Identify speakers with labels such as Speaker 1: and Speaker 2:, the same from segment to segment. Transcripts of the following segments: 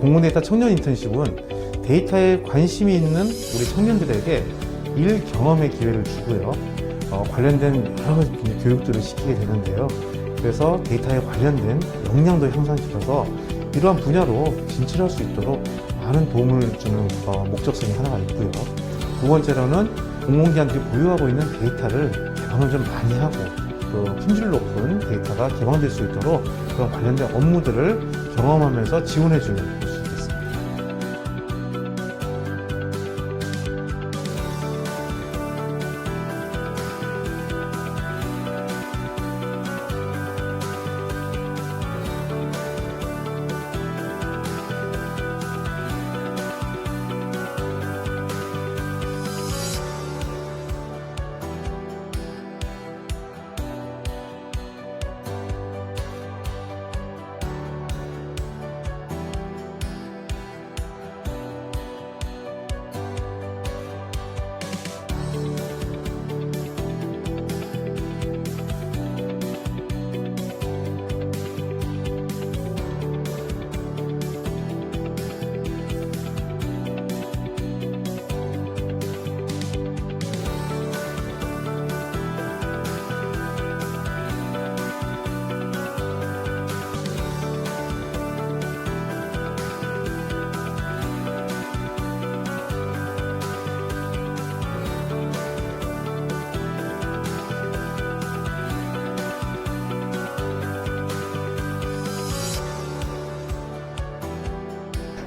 Speaker 1: 공공데이터 청년 인턴십은 데이터에 관심이 있는 우리 청년들에게 일 경험의 기회를 주고요. 어, 관련된 여러 가지 교육들을 시키게 되는데요. 그래서 데이터에 관련된 역량도 향상시켜서 이러한 분야로 진출할 수 있도록 많은 도움을 주는 어, 목적성이 하나가 있고요. 두 번째로는 공공기관들이 보유하고 있는 데이터를 개방을 좀 많이 하고 또 품질 높은 데이터가 개방될 수 있도록 그런 관련된 업무들을 경험하면서 지원해 주는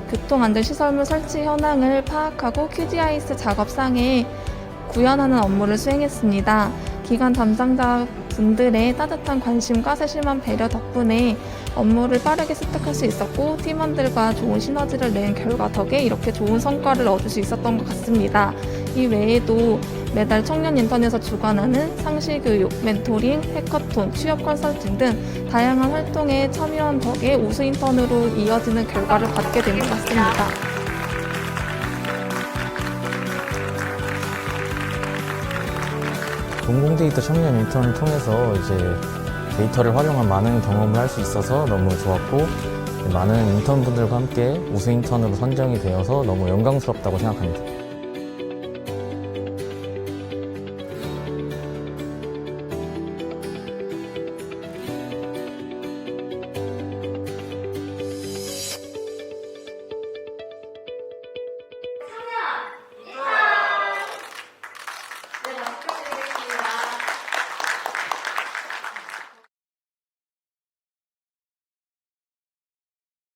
Speaker 2: 교통안전 시설물 설치 현황을 파악하고 QGIS 작업상에 구현하는 업무를 수행했습니다. 기관 담당자 분들의 따뜻한 관심과 세심한 배려 덕분에 업무를 빠르게 습득할 수 있었고 팀원들과 좋은 시너지를 낸 결과 덕에 이렇게 좋은 성과를 얻을 수 있었던 것 같습니다. 이 외에도 매달 청년 인턴에서 주관하는 상시 교육, 멘토링, 해커톤, 취업 컨설팅 등 다양한 활동에 참여한 덕에 우수 인턴으로 이어지는 결과를 받게 된 것 같습니다.
Speaker 3: 공공 데이터 청년 인턴을 통해서 이제 데이터를 활용한 많은 경험을 할 수 있어서 너무 좋았고 많은 인턴분들과 함께 우수 인턴으로 선정이 되어서 너무 영광스럽다고 생각합니다.